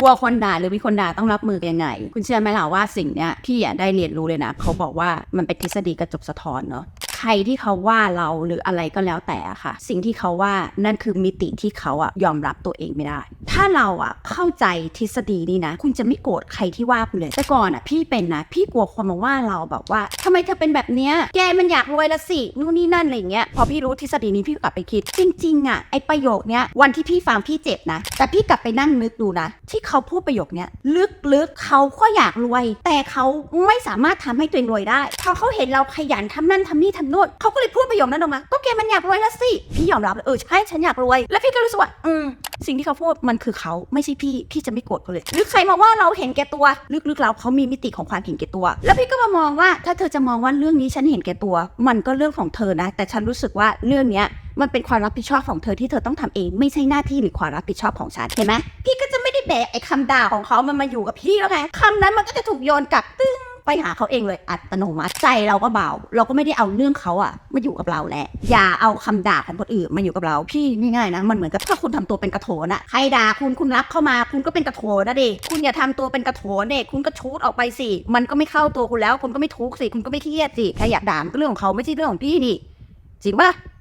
กลัวคนด่าหรือมีคนด่าต้องรับมือยังไง คุณเชื่อไหมล่ะว่าสิ่งเนี้ยพี่อะได้เรียนรู้เลยนะ เขาบอกว่ามันเป็นทฤษฎีกระจกสะท้อนเนาะ ใครที่เขาว่าเราหรืออะไรก็แล้วแต่ค่ะ สิ่งที่เขาว่านั่นคือมิติที่เขาอะยอมรับตัวเองไม่ได้ ถ้าเราอะเข้าใจทฤษฎีนี้นะ คุณจะไม่โกรธใครที่ว่าคุณเลยแต่ก่อนอะพี่เป็นนะ พี่กลัวคนมาว่าเราแบบว่าทำไมเธอเป็นแบบเนี้ยแกมันอยากรวยละสินู่นนี่นั่นอะไรเงี้ยพอพี่รู้ทฤษฎีนี้พี่กลับไปคิด จริงๆอะไอประโยคเนี้ยวันที่พี่ฟังพี่เจ็บนะ แต่พี่กลับไปนั่งนึกดูนะ ที่เขาพูดประโยคเนี้ยลึกๆเขาก็อยากรวย แต่เขาไม่สามารถทำให้ตัวเองรวยได้พอเขาเห็นเราขยันทำนั่นทำนี่ทำโน่นเขาก็เลยพูดประโยคนั้นออกมา ก็แกมันอยากรวยละสิ พี่ยอมรับเลยเออใช่ฉันอยากรวย แล้วพี่ก็รู้สึกว่าอืมสิ่งที่เขาพูดมันคือเขาไม่ใช่พี่ พี่จะไม่โกรธเขาเลย หรือใครมาว่าเราเห็นแก่ตัว ลึกๆแล้วเขามีมิติของความเห็นแก่ตัว แล้วพี่ก็มามองว่าถ้าเธอจะมองว่าเรื่องนี้ฉันเห็นแก่ตัว มันก็เรื่องของเธอนะ แต่ฉันรู้สึกว่าเรื่องเนี้ยมันเป็นความรับผิดชอบของเธอที่เธอต้องทำเองไม่ใช่หน้าที่หรือความรับผิดชอบของฉันเห็นไหมพี่ก็จะไม่ได้แบกไอ้คำด่าของเขามันมาอยู่กับพี่แล้วไงคำนั้นมันก็จะถูกโยนกลับตึ้ง ไปหาเขาเองเลยอัตโนมัติใจเราก็เบา เราก็ไม่ได้เอาเรื่องเขาอะมาอยู่กับเราแหละอย่าเอาคำด่าของคนอื่นมาอยู่กับเราพี่ง่ายๆนะมันเหมือนกับถ้าคุณทำตัวเป็นกระโถนอะใครด่าคุณคุณรับเข้ามา คุณก็เป็นกระโถนนะดิคุณอย่าทำตัวเป็นกระโถนเด็กคุณก็ชูดออกไปสิมันก็ไม่เข้าตัวคุณแล้ว คุณก็ไม่ทุกข์สิคุณก็ไม่เครียดสิใครอยากด่าก็เรื่องของเขาไม่ใช่เรื่องของพี่นี่จริงปะ